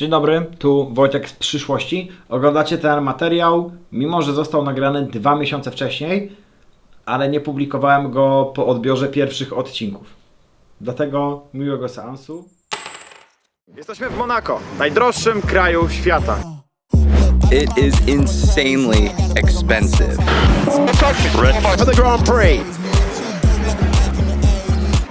Dzień dobry, tu Wojtek z przyszłości. Oglądacie ten materiał, mimo że został nagrany dwa miesiące wcześniej, ale nie publikowałem go po odbiorze pierwszych odcinków. Dlatego miłego seansu. Jesteśmy w Monako, najdroższym kraju świata. It is insanely expensive. For the Grand Prix.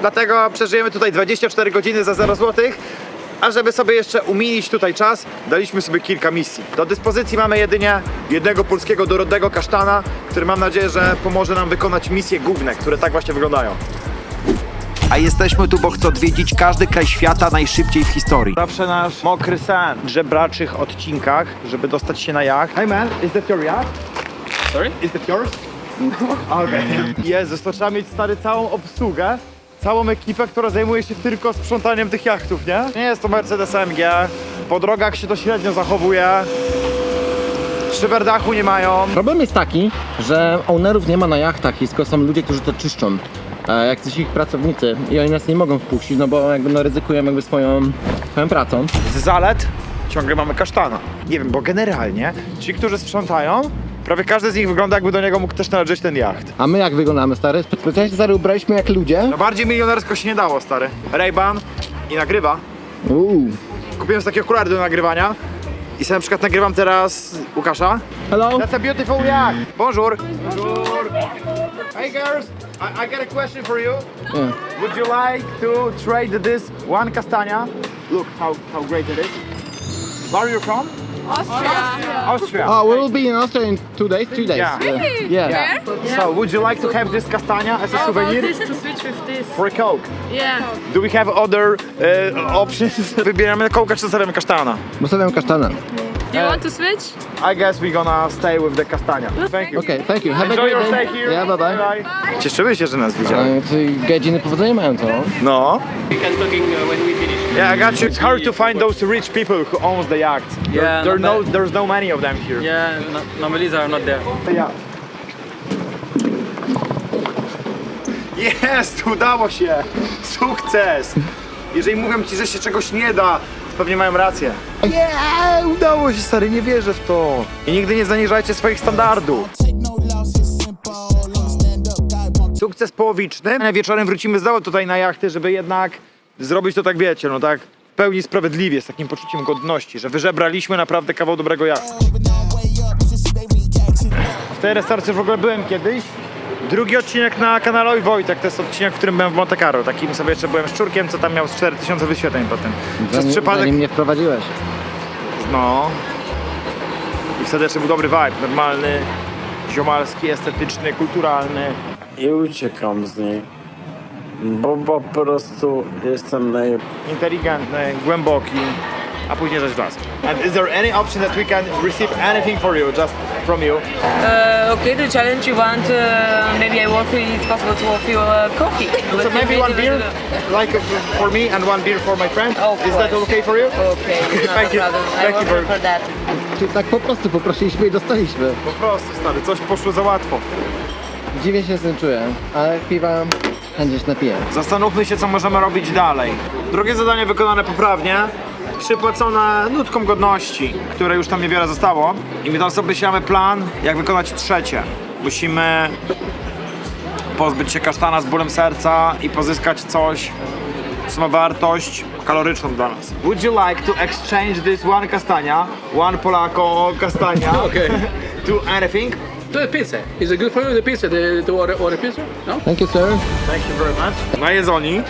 Dlatego przeżyjemy tutaj 24 godziny za 0 zł. A żeby sobie jeszcze umilić tutaj czas, daliśmy sobie kilka misji. Do dyspozycji mamy jedynie jednego polskiego dorodnego kasztana, który mam nadzieję, że pomoże nam wykonać misje główne, które tak właśnie wyglądają. A jesteśmy tu, bo chcę odwiedzić każdy kraj świata najszybciej w historii. Zawsze nasz mokry sen w żebraczych odcinkach, żeby dostać się na jacht. Hey man, is that your yacht? Sorry? Is that yours? No. Okay. Jezus, to trzeba mieć stary całą obsługę, całą ekipę, która zajmuje się tylko sprzątaniem tych jachtów, nie? Nie jest to Mercedes AMG, po drogach się to średnio zachowuje, szyber dachu nie mają. Problem jest taki, że ownerów nie ma na jachtach, tylko są ludzie, którzy to czyszczą. E, Jak coś ich pracownicy i oni nas nie mogą wpuścić, no bo jakby no ryzykują jakby swoją, swoją pracą. Z zalet ciągle mamy kasztana. Nie wiem, bo generalnie ci, którzy sprzątają, prawie każdy z nich wygląda jakby do niego mógł też należeć ten jacht. A my jak wyglądamy stary? Specjalnie się stary ubraliśmy jak ludzie. No bardziej milionersko się nie dało, stary. Ray-Ban i nagrywa. Uuu. Kupiłem sobie takie okulary do nagrywania i sobie na przykład nagrywam teraz Łukasza. Hello? That's a beautiful yacht. Bonjour. Bonjour. Hey girls, I, I got a question for you. Yeah. Would you like to trade this one castania? Look how, how great it is. Where are you from? Austria. Austria. Oh, we will be in Austria in two days, three days. Yeah. Yeah. Yeah. So, would you like to have this castania as a souvenir this to switch with this? for a Coke? Yeah. Do we have other uh, options? Wybieramy Coke czy zostawiamy kasztana? Bo stawiam kasztana. You want to switch? I guess we're gonna stay with the castania. Thank you. Okay, thank you. Have a Enjoy great your day. stay here. Yeah, bye bye. bye. Cieszymy się, że nas widziałeś. E, Czyli gadziny powodzenia mają to. No. We can talking uh, when we finish. Yeah, I got you. It's hard to find those rich people who owns the yacht. There, Yeah, there not no, there's no many of them here. Yeah, no, normally they are not there. Yeah. Jest, udało się! Sukces! Jeżeli mówią ci, że się czegoś nie da, to pewnie mają rację. Nie, udało się stary, nie wierzę w to. I nigdy nie zaniżajcie swoich standardów. Sukces połowiczny. Wieczorem wrócimy znowu tutaj na jachty, żeby jednak zrobić to tak wiecie, no tak w pełni sprawiedliwie, z takim poczuciem godności, że wyżebraliśmy naprawdę kawał dobrego jachtu. W tej restauracji w ogóle byłem kiedyś. Drugi odcinek na kanale Oj Wojtek, to jest odcinek, w którym byłem w Monte Carlo. Takim sobie jeszcze byłem szczurkiem, co tam miał z 4000 wyświetleń potem. Przez Zanim, przypadek, zanim mnie wprowadziłeś. no. I wtedy jeszcze był dobry vibe, normalny, ziomalski, estetyczny, kulturalny. i uciekam z niej. Bo po prostu jestem naj... inteligentny, głęboki, a później rzecz w las. And is there any option that we can receive anything for you, just from you? Uh, okay, the challenge you want, uh, maybe I offer it's possible to offer you a coffee. So maybe one beer, like uh, for me, and one beer for my friend. Of is that okay for you? Okay, not Thank a you. problem. Thank I you very- for that. Czyli tak po prostu poprosiliśmy i dostaliśmy. Po prostu, stary, coś poszło za łatwo. Dziwnie się z tym czuję, ale piwa chętnie się napiję. Zastanówmy się, co możemy robić dalej. Drugie zadanie wykonane poprawnie, przypłacone nutką godności, które już tam niewiele zostało. I my sobie mamy plan, jak wykonać trzecie. Musimy pozbyć się kasztana z bólem serca i pozyskać coś, co ma wartość kaloryczną dla nas. Would you like to exchange this one kastania, one Polako kastania, Okay. to anything? To the pizza. Is it good for you, the pizza, the, the order, order pizza? No? Thank you, sir. Thank you very much. Najedzoni.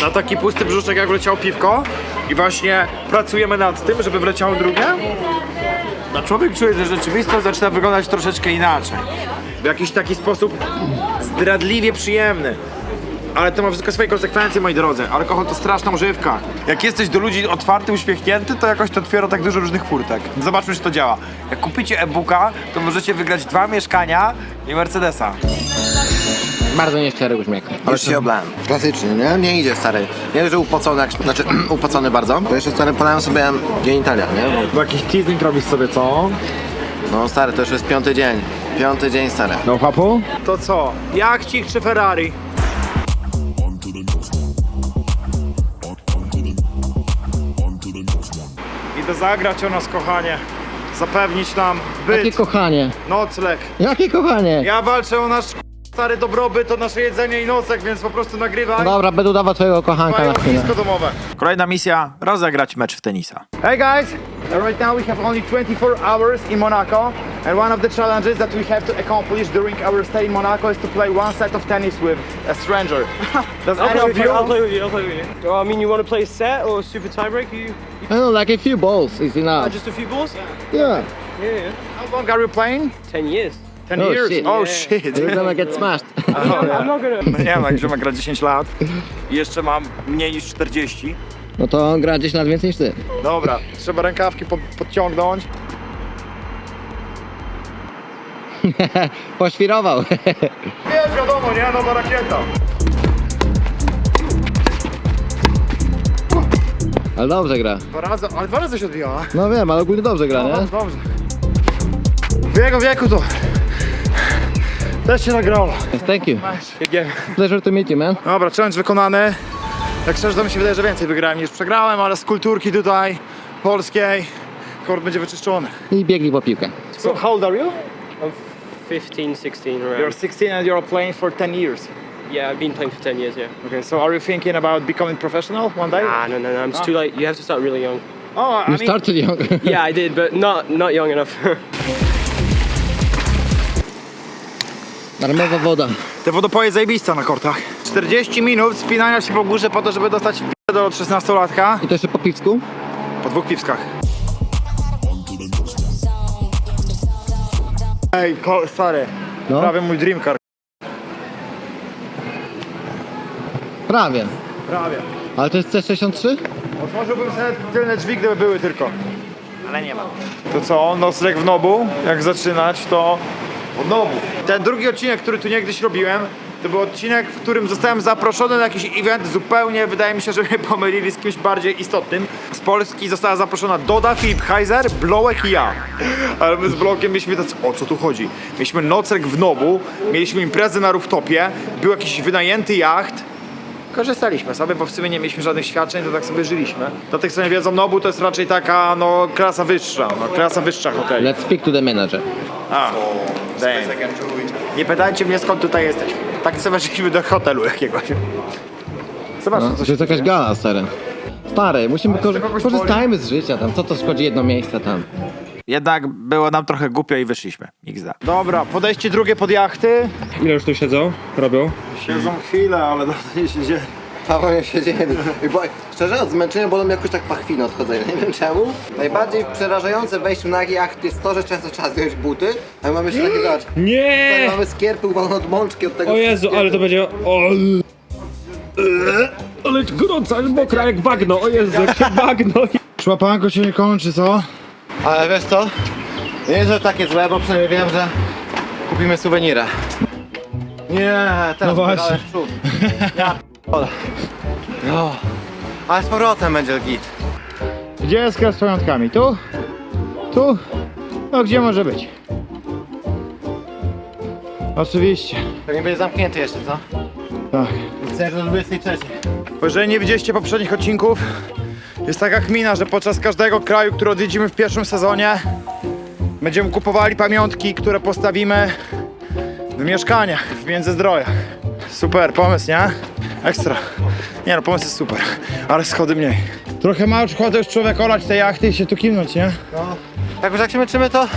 Na taki pusty brzuszek jak wleciało piwko. I właśnie pracujemy nad tym, żeby wleciało drugie. A człowiek czuje, że rzeczywistość zaczyna wyglądać troszeczkę inaczej. W jakiś taki sposób zdradliwie przyjemny. Ale to ma wszystko swoje konsekwencje, moi drodzy. Alkohol to straszna używka. Jak jesteś do ludzi otwarty, uśmiechnięty, to jakoś to otwiera tak dużo różnych furtek. Zobaczmy, czy to działa. Jak kupicie e-booka, to możecie wygrać dwa mieszkania i Mercedesa. Bardzo nieszczery uśmiech. Już się oblałem. Klasycznie, nie? Nie idzie stary. Nie, że upocony, jak, znaczy upocony bardzo. To jeszcze stary polałem sobie genitalia, nie? Bo jakiś teasing robisz sobie, co? No stary, to już jest piąty dzień. Piąty dzień stary. No papu? To co? Jachcik czy Ferrari? Idę zagrać o nas, kochanie. Zapewnić nam Jakie byt, kochanie? nocleg. Jakie kochanie? Ja walczę o nasz stary dobrobyt, o nasze jedzenie i nocleg, więc po prostu nagrywaj. Dobra, będę udawał twojego kochanka Mają na chwilę. ognisko domowe. Kolejna misja, rozegrać mecz w tenisa. Hey guys, right now we have only 24 hours in Monaco and one of the challenges that we have to accomplish during our stay in Monaco is to play one set of tennis with a stranger. Does any of you... I'll play with you. I'll play with you. Well, I mean, you want to play a set or a super tiebreak? You I know, like a few balls is enough. just a few balls? Yeah. Yeah, yeah. How long are you playing? Ten years. 10 Oh, years? shit. Oh Yeah. shit. You're gonna get smashed. I'm not gonna. No nie wiem, że ma gra 10 lat i jeszcze mam mniej niż 40. No to gra 10 lat więcej niż ty. Dobra, trzeba rękawki pod, podciągnąć. Poświrował. Jest wiadomo, nie? Nowa rakieta. Ale dobrze gra. Dwa razy, ale dwa razy się odbijała. No wiem, ale ogólnie dobrze gra, No, nie? dobrze. W jego wieku to też się nagrało. Thank you. Game. Pleasure to meet you, man. Dobra, challenge wykonany. Tak szczerze to mi się wydaje, że więcej wygrałem niż przegrałem, ale z kulturki tutaj polskiej kort będzie wyczyszczony. I biegli po piłkę. So how old are you? I'm 15, 16 You're around. 16 and you're playing for 10 years. Yeah, I've been playing for 10 years, yeah. Okay, so are you thinking about becoming professional one day? Ah, no, no, no. It's too late. You have to start really young. Oh, I You mean, started young. Yeah, I did, but not not young enough. Darmowa woda. te wodopoje zajebista na kortach. 40 minut spinania się po górze po to, żeby dostać w do 16-latka I to jeszcze po piwsku? po dwóch piwskach. Ej, ko- stary, No. prawie mój dream car. Prawie. Prawie. Ale to jest C63? Otworzyłbym sobie tylne drzwi, gdyby były tylko. Ale nie ma. To co, nocleg w Nobu? Jak zaczynać, to od Nobu. Ten drugi odcinek, który tu niegdyś robiłem, to był odcinek, w którym zostałem zaproszony na jakiś event zupełnie, wydaje mi się, że mnie pomylili z kimś bardziej istotnym. Z Polski została zaproszona Doda, Filip Heiser, Blołek i ja. Ale my z Blołkiem mieliśmy tacy, o co tu chodzi? Mieliśmy nocleg w Nobu, mieliśmy imprezę na rooftopie, był jakiś wynajęty jacht, Korzystaliśmy sobie, bo w sumie nie mieliśmy żadnych świadczeń, to tak sobie żyliśmy. Do tych, co nie wiedzą, Nobu to jest raczej taka, no, klasa wyższa, no, klasa wyższa hoteli. Let's speak to the manager. A, damn. Nie pytajcie mnie, skąd tutaj jesteśmy. Tak sobie weszliśmy do hotelu jakiegoś. Zobacz, No, co to się jest jakaś gala, stary. Stary, musimy kogoś korzystajmy z życia tam. Co to szkodzi jedno miejsce tam? Jednak było nam trochę głupio i wyszliśmy. XD. Dobra, podejście drugie pod jachty. Ile już tu siedzą? Robią? Siedzą chwilę, ale dobrze nie siedzie. Paweł nie siedzi. I bo, szczerze, od zmęczenia bolą jakoś tak pachwiny odchodzenia. Nie wiem czemu. Najbardziej przerażające w wejściu na jacht jest to, że często trzeba zdjąć buty, a my mamy jeszcze takie, zobacz, Nie! mamy skierpy uwalone od mączki od tego O Jezu, wszystkiego. ale to będzie... O... Ale gorąca, mokra jak bagno, o Jezu, jak się bagno. Szłapanko się nie kończy, co? Ale wiesz co? Nie jest, że takie złe, bo przynajmniej wiem, że kupimy suwenirę. Nie, teraz No właśnie. Ja. No. Ale z powrotem będzie git. Gdzie jest sklep z pamiątkami? Tu? Tu? No gdzie może być? Oczywiście. Pewnie będzie zamknięty jeszcze, co? Tak. Chcę, do 23. Bo jeżeli nie widzieliście poprzednich odcinków, jest taka kmina, że podczas każdego kraju, który odwiedzimy w pierwszym sezonie, będziemy kupowali pamiątki, które postawimy w mieszkaniach, w Międzyzdrojach. Super pomysł, nie? Ekstra. Nie no, pomysł jest super, ale schody mniej. Trochę ma już ochotę już człowiek olać te jachty i się tu kimnąć, nie? Jak już jak się męczymy, to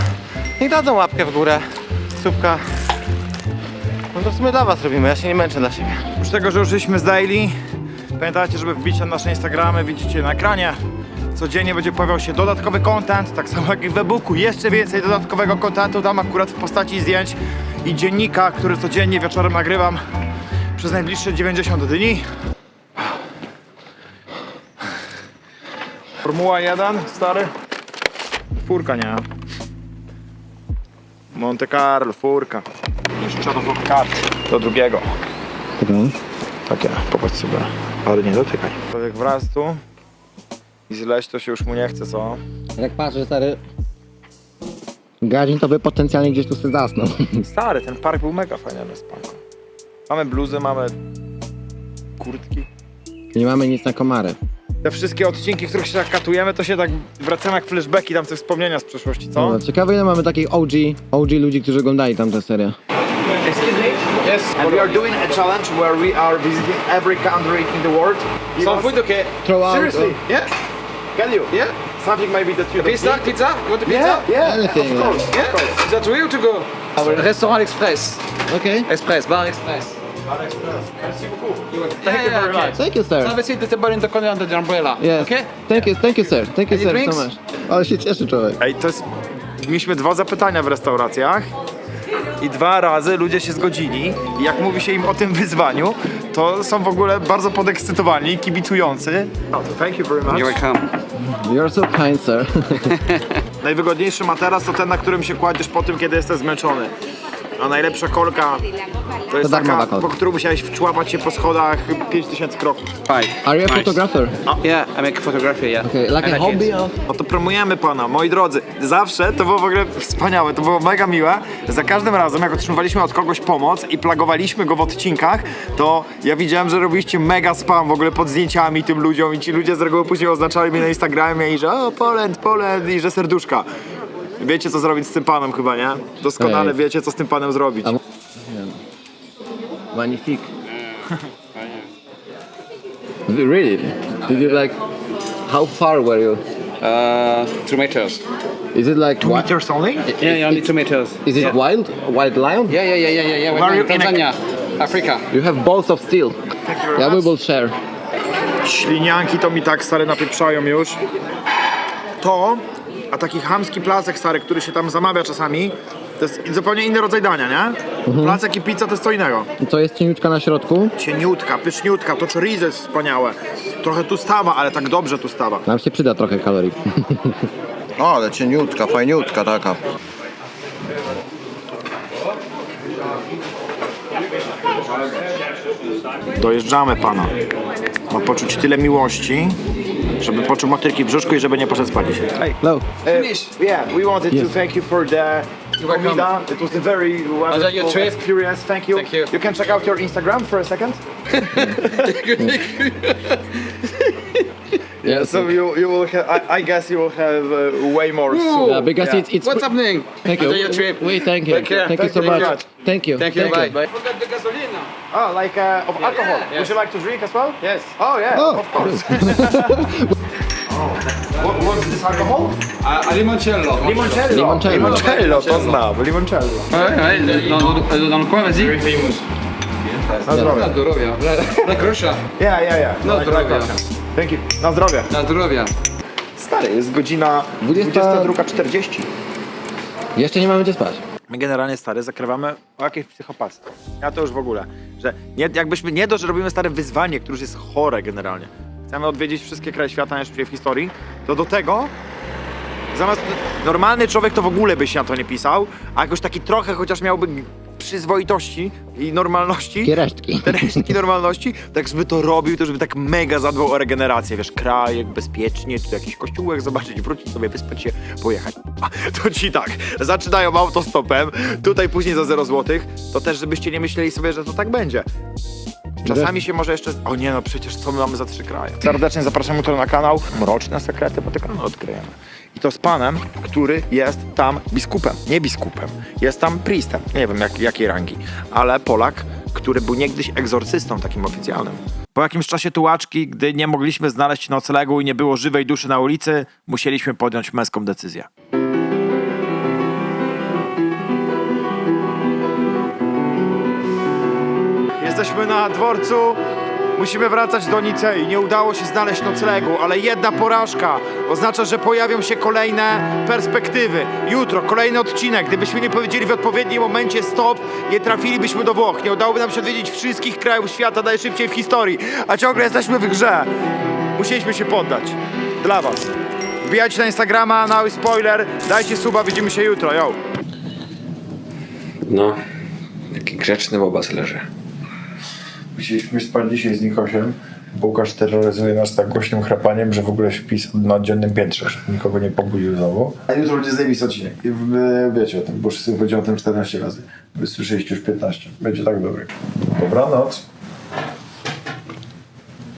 niech dadzą łapkę w górę. Słupka. No to w sumie dla was robimy, ja się nie męczę dla siebie. Oprócz tego, że użyliśmy z Daily, pamiętajcie, żeby wbić na nasze Instagramy, widzicie na ekranie. Codziennie będzie pojawiał się dodatkowy content, tak samo jak i w e-booku. Jeszcze więcej dodatkowego contentu, tam akurat w postaci zdjęć i dziennika, który codziennie wieczorem nagrywam przez najbliższe 90 dni. Formuła 1, stary. Furka, nie? Monte Carlo, furka. Jeszcze do kart. Do drugiego. Takie, popatrz sobie. Ale nie dotykaj. Człowiek wraz tu i zleść to się już mu nie chce, co? Jak patrzę, stary... Gadzin to by potencjalnie gdzieś tu sobie zasnął. Stary, ten park był mega fajny na spanko. Mamy bluzy, mamy kurtki. Nie mamy nic na komary. te wszystkie odcinki, w których się tak katujemy, to się tak wracamy jak flashbacki, tam te wspomnienia z przeszłości, co? No, ciekawe ile mamy takich OG, OG ludzi, którzy oglądali tamtę serię. Excuse me? Yes. And we are doing a challenge where we are visiting every country in the world. Some food, okay? Throw out, Seriously? Yeah? Can you? Yeah. Something maybe that you Pizza? eat? Pizza? You want a pizza? Yeah, yeah, Anything, of course, Yeah? of course. Is that real to go? Restaurant Express. Okay. Express, Bar Express. Thank you very much. Thank you, sir. Have a seat at the bar in the corner under the umbrella. Yes. Okay? Thank you, thank you, sir. Thank you, Any sir, drinks? so much. Ale się cieszy człowiek. Ej, to jest... Mieliśmy dwa zapytania w restauracjach i dwa razy ludzie się zgodzili. I jak mówi się im o tym wyzwaniu, to są w ogóle bardzo podekscytowani, kibicujący. Oh, thank you very much. welcome. You're so kind, sir. Najwygodniejszy materac to ten, na którym się kładziesz po tym, kiedy jesteś zmęczony. A najlepsza kolka to jest darmowa taka, kolka. po którą musiałeś wczłapać się po schodach 5000 kroków. Hi. Are you a Nice. photographer? Yeah, I make photography, yeah. Okay, like I a like hobby it. or? No to promujemy pana, moi drodzy. Zawsze to było w ogóle wspaniałe, to było mega miłe. Za każdym razem, jak otrzymywaliśmy od kogoś pomoc i plagowaliśmy go w odcinkach, to ja widziałem, że robiliście mega spam w ogóle pod zdjęciami tym ludziom i ci ludzie z reguły później oznaczali mnie na Instagramie i że o, Poland, Poland i że serduszka. Wiecie co zrobić z tym panem chyba, nie? Doskonale Ej. wiecie co z tym panem zrobić. A- Magnifique. really? Did you like? How far were you? Uh, two meters. Is it like Two wi- meters only? Yeah, yeah, only two meters. Is it wild? Wild lion? Yeah, yeah, yeah, yeah, yeah, yeah. Where are you in Tanzania, Africa. You have balls of steel. Thank you very Yeah, we will share. Ślinianki to mi tak stare napieprzają już. To, a taki chamski placek stary, który się tam zamawia czasami, to jest zupełnie inny rodzaj dania, nie? Placek i pizza to jest co innego. I to jest cieniutka na środku. Cieniutka, pyszniutka, to chorizo jest wspaniałe. Trochę tustawa, ale tak dobrze tustawa. Nam się przyda trochę kalorii. O, ale cieniutka, fajniutka taka. Dojeżdżamy pana. Ma poczuć tyle miłości, żeby poczuł motylki w brzuszku i żeby nie poszedł spać dzisiaj. Hey. Hello. Uh, yeah, we wanted Yes. to thank you for the welcome. comida. It was a very wonderful your trip. experience. Thank you. Thank you. You can check out your Instagram for a second. Yeah, so you you will have. I, I guess you will have uh, way more soon. Yeah, because Yeah. it's it's. What's happening? Thank you. Enjoy your trip. Wait, thank you. Take care. Thank you so Thank you very much. much. Thank you. Thank you. Bye. Bye. Forgot the gasolina. Oh, like uh, of alcohol. Yes. Would you like to drink as well? Yes. Oh yeah, Oh. of course. what, what's this alcohol? A, a limoncello. Limoncello. Limoncello. Limoncello, to znam. Limoncello. Ouais, ouais, dans, dans, dans le coin, vas-y. Na zdrowie. Na zdrowia. Na grosza. Yeah, yeah, yeah. Na zdrowia. Thank you. Na zdrowie. Na zdrowia. Stary, jest godzina 20. 22.40. Jeszcze nie mamy gdzie spać. My generalnie stary zakrywamy o jakieś psychopatstwo. Ja to już w ogóle, że nie, jakbyśmy nie dość, że robimy stare wyzwanie, które już jest chore generalnie. Chcemy odwiedzić wszystkie kraje świata najszybciej w historii, to do tego zamiast normalny człowiek to w ogóle by się na to nie pisał, a jakoś taki trochę chociaż miałby przyzwoitości i normalności. Takie resztki. Te resztki normalności, tak żeby to robił, to żeby tak mega zadbał o regenerację, wiesz, krajek, bezpiecznie, tu jakiś kościółek zobaczyć, wrócić sobie, wyspać się, pojechać. A, to ci tak, zaczynają autostopem, tutaj później za 0 złotych, to też żebyście nie myśleli sobie, że to tak będzie. Czasami się może jeszcze... O nie no, przecież co my mamy za trzy kraje? Serdecznie zapraszam jutro na kanał Mroczne Sekrety Watykanu odkryjemy. I to z panem, który jest tam biskupem. Nie biskupem, jest tam priestem. Nie wiem jak, jakiej rangi, ale Polak, który był niegdyś egzorcystą takim oficjalnym. Po jakimś czasie tułaczki, gdy nie mogliśmy znaleźć noclegu i nie było żywej duszy na ulicy, musieliśmy podjąć męską decyzję. Na dworcu. Musimy wracać do Nicei. Nie udało się znaleźć noclegu, ale jedna porażka oznacza, że pojawią się kolejne perspektywy. Jutro kolejny odcinek. Gdybyśmy nie powiedzieli w odpowiednim momencie stop, nie trafilibyśmy do Włoch. Nie udałoby nam się odwiedzić wszystkich krajów świata najszybciej w historii, a ciągle jesteśmy w grze. Musieliśmy się poddać. Dla was. Wbijajcie na Instagrama, mały spoiler, dajcie suba, widzimy się jutro, yo. No, taki grzeczny bobas leży. Musieliśmy spać dzisiaj z Nikosiem, bo Łukasz terroryzuje nas tak głośnym chrapaniem, że w ogóle śpi na oddzielnym piętrze, żeby nikogo nie pobudził znowu. A jutro będzie zajebisty odcinek. I wy wiecie o tym, bo wszyscy powiedziałem o tym 14 razy. Wy słyszeliście już 15. Będzie tak dobry. Dobranoc.